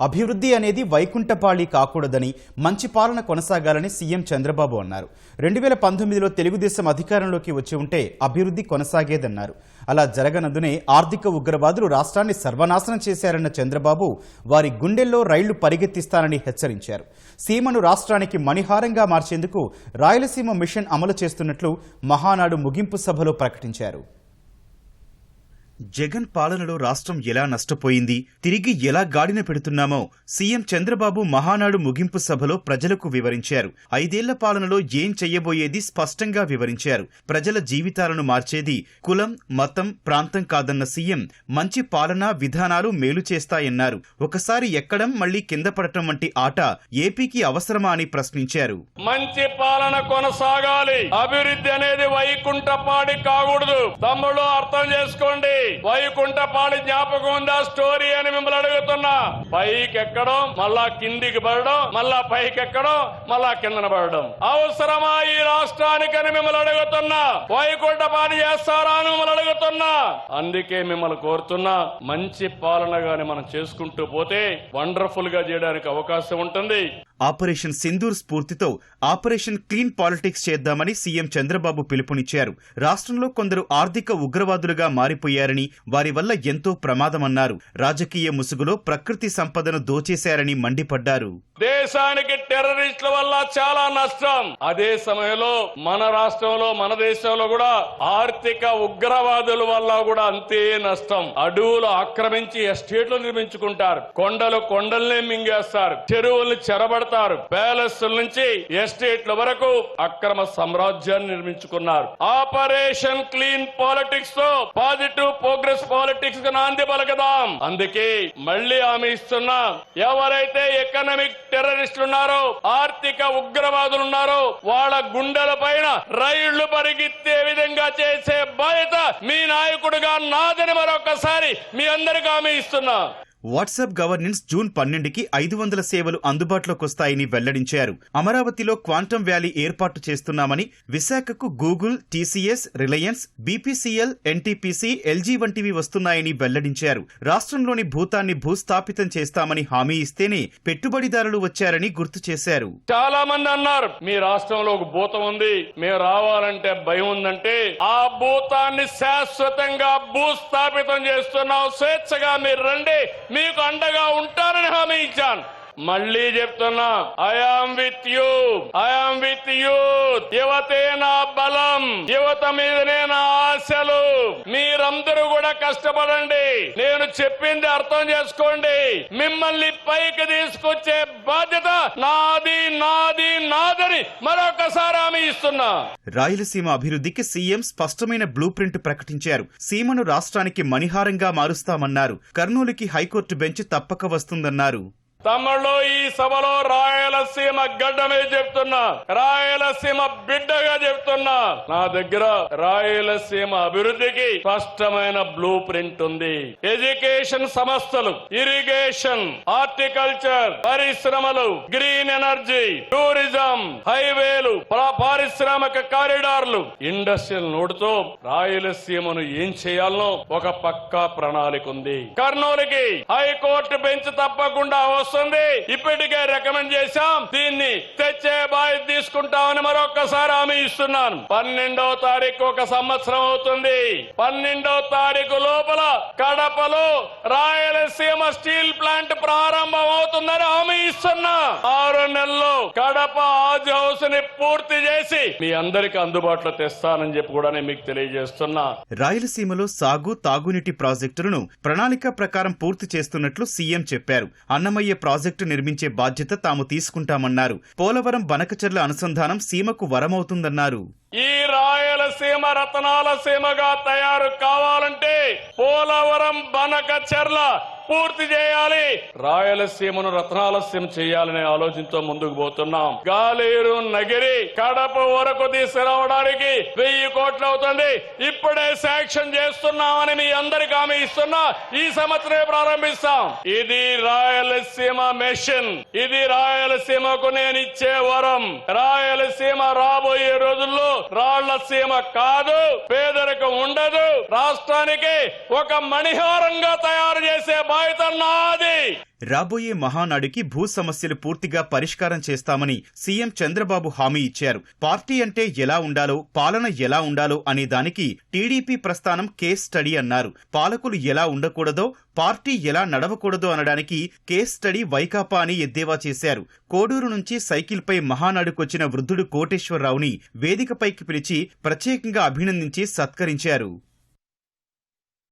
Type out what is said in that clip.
అభివృద్ధి అనేది వైకుంఠపాళి కాకూడదని మంచి పాలన కొనసాగాలని సీఎం చంద్రబాబు అన్నారు. రెండు వేల పంతొమ్మిదిలో తెలుగుదేశం అధికారంలోకి వచ్చి ఉంటే అభివృద్ధి కొనసాగేదన్నారు. అలా జరగనందునే ఆర్థిక ఉగ్రవాదులు రాష్ట్రాన్ని సర్వనాశనం చేశారన్న చంద్రబాబు వారి గుండెల్లో రైళ్ళు పరిగెత్తిస్తానని హెచ్చరించారు. సీమను రాష్ట్రానికి మణిహారంగా మార్చేందుకు రాయలసీమ మిషన్ అమలు చేస్తున్నట్లు మహానాడు ముగింపు సభలో ప్రకటించారు. జగన్ పాలనలో రాష్ట్రం ఎలా నష్టపోయింది? తిరిగి ఎలా గాడిన పెడుతున్నామో? సీఎం చంద్రబాబు మహానాడు ముగింపు సభలో ప్రజలకు వివరించారు. ఐదేళ్ళ పాలనలో ఏం చెయ్యబోయేది స్పష్టంగా వివరించారు. ప్రజల జీవితాలను మార్చేది కులం మతం ప్రాంతం కాదన్న సీఎం మంచి పాలనా విధానాలు మేలు చేస్తాయన్నారు. ఒకసారి ఎక్కడం మళ్ళీ కింద పడటం వంటి ఆట ఏపీకి అవసరమా అని ప్రశ్నించారు. మంచి పాలన కొనసాగాలి. అభివృద్ధి అనేది వైకుంఠపాడి కాకూడదు. తమ్ముడు అర్థం చేసుకోండి. వైకుంఠపాడి జ్ఞాపకం ఉందా? స్టోరీ అని మిమ్మల్ని అడుగుతున్నా. పైకి ఎక్కడం మళ్ళా కిందికి పడడం మళ్ళా పైకి ఎక్కడం మళ్ళా కిందన పడడం. అవసరమా ఈ రాష్ట్రానికని మిమ్మల్ని అడుగుతున్నా? వైకుంఠపాడి చేస్తారా అని మిమ్మల్ని అడుగుతున్నా. అందుకే మిమ్మల్ని కోరుతున్నా మంచి పాలన గాని మనం చేసుకుంటూ పోతే వండర్ఫుల్గా చేయడానికి అవకాశం ఉంటుంది. ఆపరేషన్ సింధూర్ స్ఫూర్తితో ఆపరేషన్ క్లీన్ పాలిటిక్స్ చేద్దామని సీఎం చంద్రబాబు పిలుపునిచ్చారు. రాష్ట్రంలో కొందరు ఆర్థిక ఉగ్రవాదులుగా మారిపోయారని వారి వల్ల ఎంతో ప్రమాదమన్నారు. రాజకీయ ముసుగులో ప్రకృతి సంపదను దోచేశారని మండిపడ్డారు. దేశానికి టెర్రరిస్టుల వల్ల చాలా నష్టం. అదే సమయంలో మన రాష్ట్రంలో మన దేశంలో కూడా ఆర్థిక ఉగ్రవాదుల వల్ల కూడా అంతే నష్టం. అడవులు ఆక్రమించి ఎస్టేట్లు నిర్మించుకుంటారు. కొండలు కొండల్నే మింగేస్తారు. చెరువుల్ని చెరబడతారు. ప్యాలెస్ నుంచి ఎస్టేట్ల వరకు అక్రమ సామ్రాజ్యాన్ని నిర్మించుకున్నారు. ఆపరేషన్ క్లీన్ పాలిటిక్స్తో పాజిటివ్ ప్రోగ్రెస్ పాలిటిక్స్కు నాంది పలకదాం. అందుకే మళ్ళీ ఆమె ఇస్తున్నా ఎవరైతే ఎకనామిక్ టెర్రరిస్టులు ఉన్నారో ఆర్థిక ఉగ్రవాదులు ఉన్నారో వాళ్ళ గుండెల పైన రైళ్ళు పరిగెత్తే విధంగా చేసే బాధ్యత మీ నాయకుడుగా నాదని మరొకసారి మీ అందరికీ హామీ ఇస్తున్నా. వాట్సాప్ గవర్నెన్స్ జూన్ పన్నెండుకి ఐదు వందల సేవలు అందుబాటులోకి వస్తాయని వెల్లడించారు. అమరావతిలో క్వాంటమ్ వ్యాలీ ఏర్పాటు చేస్తున్నామని విశాఖకు Google TCS Reliance BPCL NTPC LG వంటివి వస్తున్నాయని వెల్లడించారు. రాష్ట్రంలోని భూతాన్ని భూస్థాపితం చేస్తామని హామీ ఇస్తేనే పెట్టుబడిదారులు వచ్చారని గుర్తు చేశారు. చాలా మంది అన్నారు మీ రాష్ట్రంలో ఒక భూతం ఉంది మేము రావాలంటే భయం ఉందంటే ఆ భూతాన్ని శాశ్వతంగా భూస్థాపితం చేస్తున్నాం. స్వేచ్ఛగా మీరు రండి మీకు అండగా ఉంటానని హామీ ఇచ్చాను. మళ్ళీ చెప్తున్నా I am with you I am with youth యువతే నా బలం. యువత మీదనే నా ఆశలు. మీరందరూ కూడా కష్టపడండి. నేను చెప్పింది అర్థం చేసుకోండి. మిమ్మల్ని పైకి తీసుకొచ్చే బాధ్యత నాది నాది నాదని మరొకసారి హామీ ఇస్తున్నా. రాయలసీమ అభివృద్ధికి సీఎం స్పష్టమైన బ్లూ ప్రింట్ ప్రకటించారు. సీమను రాష్ట్రానికి మణిహారంగా మారుస్తామన్నారు. కర్నూలుకి హైకోర్టు బెంచ్ తప్పక వస్తుందన్నారు. తమలో ఈ సభలో రాయలసీమ గడ్డమే చెప్తున్నా. రాయలసీమ బిడ్డగా చెప్తున్నా. నా దగ్గర రాయలసీమ అభివృద్ధికి స్పష్టమైన బ్లూ ప్రింట్ ఉంది. ఎడ్యుకేషన్ సంస్థలు ఇరిగేషన్ హార్టికల్చర్ పరిశ్రమలు గ్రీన్ ఎనర్జీ టూరిజం హైవే పారిశ్రామిక కారిడార్లు. ఇండస్ట్రియల్ నోటుతో రాయలసీమను ఏం చేయాలనో ఒక పక్కా ప్రణాళిక ఉంది. కర్నూలుకి హైకోర్టు బెంచ్ తప్పకుండా వస్తుంది. ఇప్పటికే రికమెండ్ చేశాం. దీన్ని తెచ్చే బాధ్యత తీసుకుంటామని మరొకసారి హామీ ఇస్తున్నాను. పన్నెండో తారీఖు ఒక సంవత్సరం అవుతుంది. పన్నెండో తారీఖు లోపల కడపలో రాయలసీమ స్టీల్ ప్లాంట్ ప్రారంభం అవుతుందని హామీ ఇస్తున్నా. ఆరు నెలల్లో కడప ఆజ్ హౌస్ని పూర్తి చేసి మీ అందరికి అందుబాటులో తెస్తానని చెప్పి కూడా నేను మీకు తెలియజేస్తున్నా. రాయలసీమలో సాగు తాగునీటి ప్రాజెక్టులను ప్రణాళిక ప్రకారం పూర్తి చేస్తున్నట్లు సీఎం చెప్పారు. అన్నమయ్య ప్రాజెక్టు నిర్మించే బాధ్యత తాము తీసుకుంటామన్నారు. పోలవరం బనకచర్ల అనుసంధానం సీమకు వరమవుతుందన్నారు. ఈ రాయలసీమ రతనాల సీమగా తయారు కావాలంటే పోలవరం బనక పూర్తి చేయాలి. రాయలసీమను రత్నాల చేయాలని చేయాలనే ఆలోచనతో ముందుకు పోతున్నాం. గాలేరు నగిరి కడప వరకు తీసుకురావడానికి వెయ్యి కోట్లు అవుతుంది. ఇప్పుడే శాంక్షన్ చేస్తున్నామని మీ అందరికి హామీ ఇస్తున్నా. ఈ సంవత్సరమే ప్రారంభిస్తాం. ఇది రాయలసీమ మిషన్. ఇది రాయలసీమకు నేను ఇచ్చే వరం. రాయలసీమ రాబోయే రోజుల్లో రాళ్ళ సీమ కాదు పేదరికం ఉండదు. రాష్ట్రానికి ఒక ఒక మణిహారంగా తయారు చేసే బాధ్యత నాది రాబోయే మహానాడుకి భూ సమస్యలు పూర్తిగా పరిష్కారం చేస్తామని సీఎం చంద్రబాబు హామీ ఇచ్చారు. పార్టీ అంటే ఎలా ఉండాలో పాలన ఎలా ఉండాలో అనే దానికి టీడీపీ ప్రస్థానం కేస్ స్టడీ అన్నారు. పాలకులు ఎలా ఉండకూడదో పార్టీ ఎలా నడవకూడదో అనడానికి కేస్ స్టడీ వైకాపా అని ఎద్దేవా చేశారు. కోడూరు నుంచి సైకిల్పై మహానాడుకొచ్చిన వృద్ధుడు కోటేశ్వరరావుని వేదికపైకి పిలిచి ప్రత్యేకంగా అభినందించి సత్కరించారు.